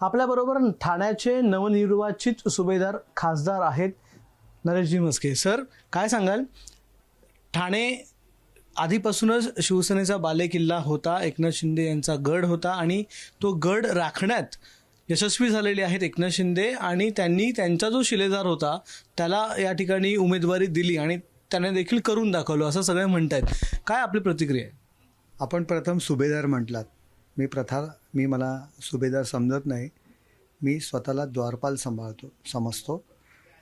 आपल्याबरोबर ठाण्याचे नवनिर्वाचित सुभेदार खासदार आहेत नरेशजी मस्के सर काय सांगाल? ठाणे आधीपासूनच शिवसेनेचा बालेकिल्ला होता एकनाथ शिंदे यांचा गड होता आणि तो गड राखण्यात यशस्वी झालेले आहेत एकनाथ शिंदे आणि त्यांनी त्यांचा जो शिलेदार होता त्याला या ठिकाणी उमेदवारी दिली आणि त्याने देखील करून दाखवलं असं सगळे म्हणतायत. काय आपली प्रतिक्रिया आहे? आपण प्रथम सुभेदार म्हटलात. मी प्रथा मी मला सुभेदार समजत नाही. मी स्वतःला द्वारपाल सांभाळतो समजतो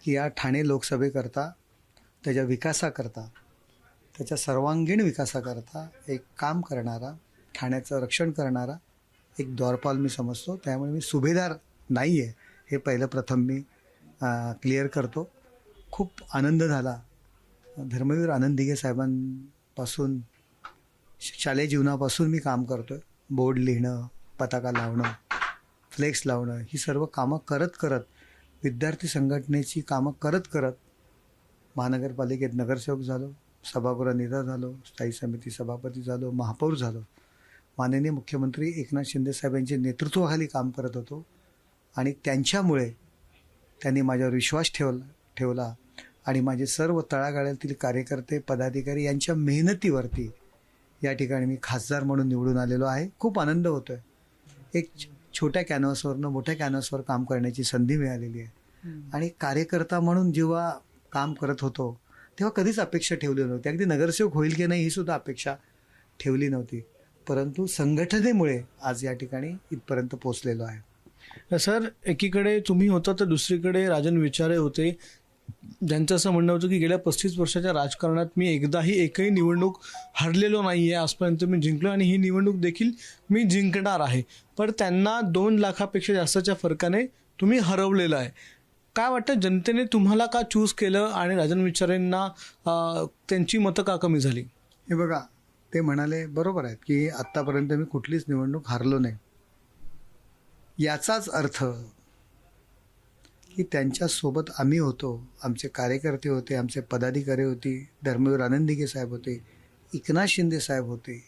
की या ठाणे लोकसभेकरता त्याच्या विकासाकरता त्याच्या सर्वांगीण विकासाकरता एक काम करणारा ठाण्याचं रक्षण करणारा एक द्वारपाल मी समजतो. त्यामुळे मी सुभेदार नाही आहे हे पहिलं प्रथम मी क्लिअर करतो. खूप आनंद झाला. धर्मवीर आनंद दिघे साहेबांपासून शालेय जीवनापासून मी काम करतो आहे बोर्ड लिहिणं पताका लावणं फ्लेक्स लावणं ही सर्व कामं करत करत विद्यार्थी संघटनेची कामं करत करत महानगरपालिकेत नगरसेवक झालो सभागृह नेता झालो स्थायी समिती सभापती झालो महापौर झालो. माननीय मुख्यमंत्री एकनाथ शिंदे यांच्या नेतृत्वाखाली काम करत होतो आणि त्यांच्यामुळे त्यांनी माझ्यावर विश्वास ठेवला ठेवला आणि माझे सर्व तळागाळ्यातील कार्यकर्ते पदाधिकारी यांच्या मेहनतीवरती या ठिकाणी मी खासदार म्हणून निवडून आलेलो आहे. खूप आनंद होतो आहे एक छोट्या कॅनव्हासवरनं मोठ्या कॅनव्हासवर काम करण्याची संधी मिळालेली आहे. आणि कार्यकर्ता म्हणून जेव्हा काम करत होतो तेव्हा कधीच अपेक्षा ठेवली नव्हती. अगदी नगरसेवक होईल की नाही ही सुद्धा अपेक्षा ठेवली नव्हती. परंतु संघटनेमुळे आज या ठिकाणी इथपर्यंत पोचलेलो आहे. सर एकीकडे तुम्ही होता तर दुसरीकडे राजन विचारे होते. ज्यांचं असं म्हणणं होतं की गेल्या पस्तीस वर्षाच्या राजकारणात मी एकदाही एकही निवडणूक हरलेलो नाही आहे आजपर्यंत मी जिंकलो आणि ही निवडणूक देखील मी जिंकणार आहे. पण त्यांना दोन लाखापेक्षा जास्तच्या फरकाने तुम्ही हरवलेलं आहे. काय वाटतं जनतेने तुम्हाला का चूज केलं आणि राजन विचारेंना त्यांची मतं का कमी झाली? हे बघा ते म्हणाले बरोबर आहेत की आत्तापर्यंत मी कुठलीच निवडणूक हारलो नाही. याचाच अर्थ की त्यांच्यासोबत आम्ही होतो. आमचे कार्यकर्ते होते आमचे पदाधिकारी होते धर्मवीर आनंदिके साहेब होते एकनाथ शिंदे साहेब होते.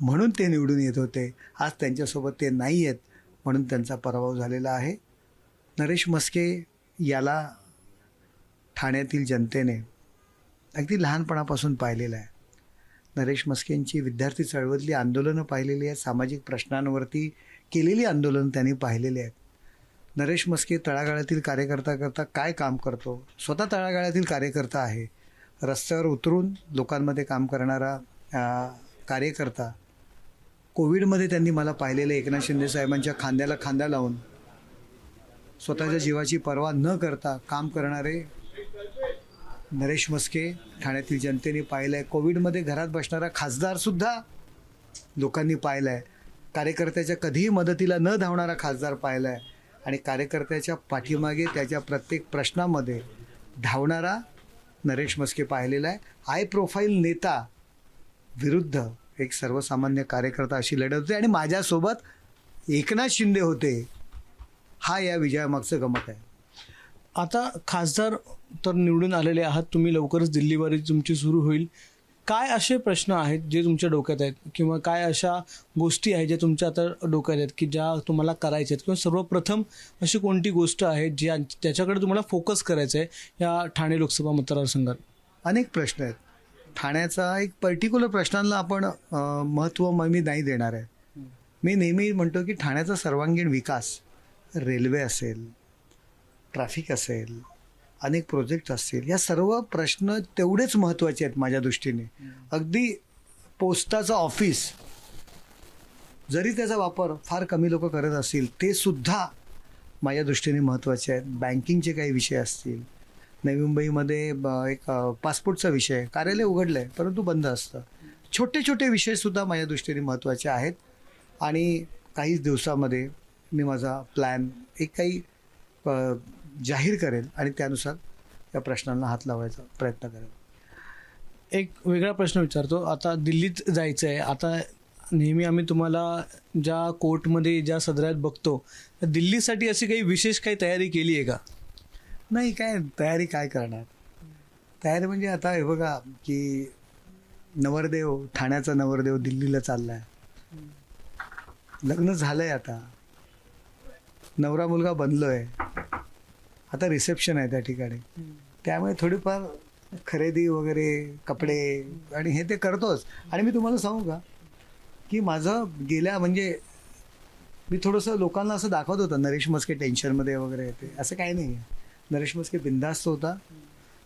म्हणून ते निवडून येत होते. आज त्यांच्यासोबत ते नाही आहेत म्हणून त्यांचा पराभव झालेला आहे. नरेश मस्के याला ठाण्यातील जनतेने अगदी लहानपणापासून पाहिलेलं आहे. नरेश मस्केंची विद्यार्थी चळवळीतली आंदोलनं पाहिलेली आहेत सामाजिक प्रश्नांवरती केलेली आंदोलनं त्यांनी पाहिलेली आहेत. नरेश मस्के तळागाळातील कार्यकर्ता करता काय काम करतो? स्वतः तळागाळातील कार्यकर्ता आहे. रस्त्यावर उतरून लोकांमध्ये काम करणारा कार्यकर्ता. कोविडमध्ये त्यांनी मला पाहिलेलं एकनाथ शिंदे साहेबांच्या खांद्याला खांदा लावून स्वतःच्या जीवाची पर्वा न करता काम करणारे नरेश मस्के ठाण्यातील जनतेने पाहिलं आहे कोविडमध्ये घरात बसणारा खासदारसुद्धा लोकांनी पाहिला आहे कार्यकर्त्याच्या कधीही मदतीला न धावणारा खासदार पाहिला आहे आणि कार्यकर्त्याच्या पाठीमागे त्याच्या प्रत्येक प्रश्नामध्ये धावणारा नरेश मस्के पाहिलेला आहे. हाय प्रोफाईल नेता विरुद्ध एक सर्वसामान्य कार्यकर्ता अशी लढत होती आणि माझ्यासोबत एकनाथ शिंदे होते. हा या विजयामागचं गमत आहे. आता खासदार तर निवडून आलेले आहात. तुम्ही लवकरच दिल्लीवारी तुमची सुरू होईल. काय असे प्रश्न आहेत जे तुमच्या डोक्यात आहेत? किंवा काय अशा गोष्टी आहेत ज्या तुमच्या आता डोक्यात आहेत की ज्या तुम्हाला करायच्या आहेत? किंवा सर्वप्रथम अशी कोणती गोष्ट आहे ज्या त्याच्याकडे तुम्हाला फोकस करायचं आहे या ठाणे लोकसभा मतदारसंघात? अनेक प्रश्न आहेत. ठाण्याचा एक पर्टिक्युलर प्रश्नांना आपण महत्त्व मी नाही देणार आहे. मी नेहमी म्हणतो की ठाण्याचा सर्वांगीण विकास रेल्वे असेल ट्रॅफिक असेल अनेक प्रोजेक्ट असतील. या सर्व प्रश्न तेवढेच महत्त्वाचे आहेत माझ्या दृष्टीने. अगदी पोस्टाचं ऑफिस जरी त्याचा वापर फार कमी लोक करत असतील ते सुद्धा माझ्या दृष्टीने महत्त्वाचे आहेत. बँकिंगचे काही विषय असतील. नवी मुंबईमध्ये एक पासपोर्टचा विषय. कार्यालय उघडलं आहे परंतु बंद असतं. छोटे छोटे विषयसुद्धा माझ्या दृष्टीने महत्त्वाचे आहेत. आणि काहीच दिवसामध्ये मी माझा प्लॅन एक काही जाहीर करेल आणि त्यानुसार या प्रश्नांना हात लावायचा प्रयत्न करेल. एक वेगळा प्रश्न विचारतो. आता दिल्लीत जायचं आहे आता नेहमी आम्ही तुम्हाला ज्या कोर्टमध्ये ज्या सदरात बघतो तर दिल्लीसाठी अशी काही विशेष काही तयारी केली आहे का? नाही काय तयारी काय करणार? तयारी म्हणजे आता हे बघा की नवरदेव ठाण्याचा नवरदेव दिल्लीला चाललाय. लग्न झालंय आता. नवरा मुलगा बनलो आहे आता रिसेप्शन आहे त्या ठिकाणी. त्यामुळे थोडीफार खरेदी वगैरे कपडे आणि हे ते करतोच. आणि मी तुम्हाला सांगू का की माझं गेल्या म्हणजे मी थोडंसं लोकांना असं दाखवत होतं नरेश मस्के टेन्शनमध्ये वगैरे ते. असं काही नाही आहे. नरेश मस्के बिंदास्त होता.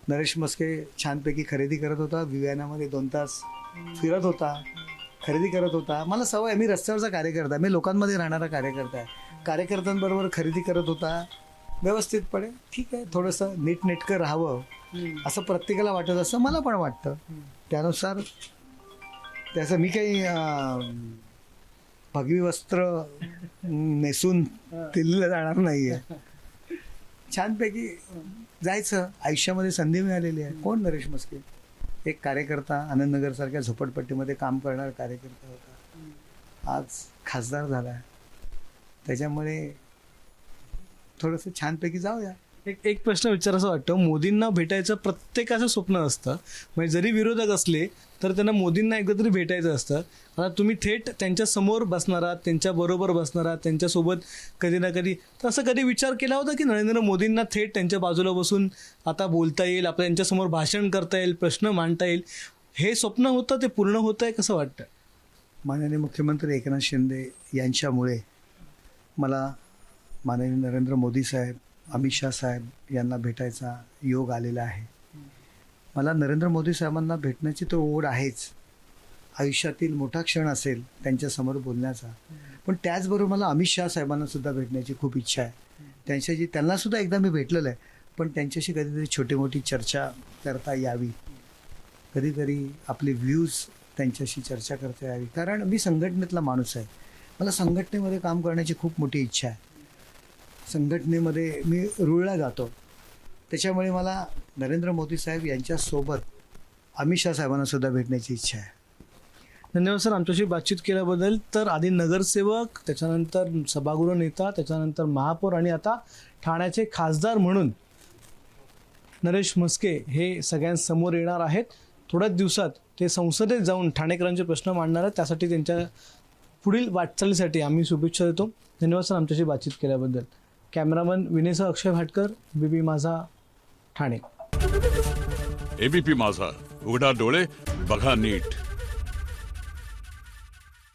नरेश मस्के छानपैकी खरेदी करत होता. विव्यानामध्ये दोन तास फिरत होता. खरेदी करत होता. मला सवय मी रस्त्यावरचा कार्यकर्ता मी लोकांमध्ये राहणारा कार्यकर्ता आहे. कार्यकर्त्यांबरोबर खरेदी करत होता. व्यवस्थितपणे ठीक आहे थोडंसं नीटनेटकं राहावं असं प्रत्येकाला वाटत असं मला पण वाटतं. त्यानुसार त्याचं मी काही भगवी वस्त्र नेसून दिल्लीला जाणार नाही आहे छानपैकी जायचं. आयुष्यामध्ये संधी मिळालेली आहे. कोण नरेश मस्के एक कार्यकर्ता आनंदनगरसारख्या झोपडपट्टीमध्ये काम करणारा कार्यकर्ता होता. आज खासदार झाला त्याच्यामुळे थोडंसं छानपैकी जाऊया. एक एक प्रश्न विचारायचा वाटतं. मोदींना भेटायचं प्रत्येकाचं स्वप्न असतं. म्हणजे जरी विरोधक असले तर त्यांना मोदींना एकदा तरी भेटायचं असतं. आता तुम्ही थेट त्यांच्यासमोर बसणार आहात त्यांच्या बरोबर बसणार आहात त्यांच्यासोबत कधी ना कधी. तर असं कधी विचार केला होता की नरेंद्र मोदींना थेट त्यांच्या बाजूला बसून आता बोलता येईल आपल्या त्यांच्यासमोर भाषण करता येईल प्रश्न मांडता येईल? हे स्वप्न होतं ते पूर्ण होतं आहे कसं वाटतं? माननीय मुख्यमंत्री एकनाथ शिंदे यांच्यामुळे मला माननीय नरेंद्र मोदी साहेब अमित शाह साहेब यांना भेटायचा योग आलेला आहे. मला नरेंद्र मोदी साहेबांना भेटण्याची तर ओढ आहेच. आयुष्यातील मोठा क्षण असेल त्यांच्यासमोर बोलण्याचा. पण त्याचबरोबर मला अमित शाह साहेबांना सुद्धा भेटण्याची खूप इच्छा आहे. त्यांच्याशी त्यांना सुद्धा एकदा मी भेटलेलं आहे पण त्यांच्याशी कधीतरी छोटी मोठी चर्चा करता यावी. कधीतरी आपले व्ह्यूज त्यांच्याशी चर्चा करता यावी. कारण मी संघटनेतला माणूस आहे. मला संघटनेमध्ये काम करण्याची खूप मोठी इच्छा आहे. संघटनेमध्ये मी रुळला जातो. त्याच्यामुळे मला नरेंद्र मोदी साहेब यांच्यासोबत अमित शाह साहेबांना सुद्धा भेटण्याची इच्छा आहे. धन्यवाद सर. आमच्याशी बातचीत केल्याबद्दल तर आधी नगरसेवक त्याच्यानंतर सभागृह नेता त्याच्यानंतर महापौर आणि आता ठाण्याचे खासदार म्हणून नरेश म्हस्के हे सगळ्यांसमोर येणार आहेत. थोड्याच दिवसात ते संसदेत जाऊन ठाणेकरांचे प्रश्न मांडणार आहेत. त्यासाठी त्यांच्या पुढील वाटचालीसाठी आम्ही शुभेच्छा देतो. धन्यवाद सर आमच्याशी बातचीत केल्याबद्दल. कॅमेरामन विनेसह अक्षय भाटकर बीबी माझा ठाणे. एबीपी माझा. उघडा डोळे बघा नीट.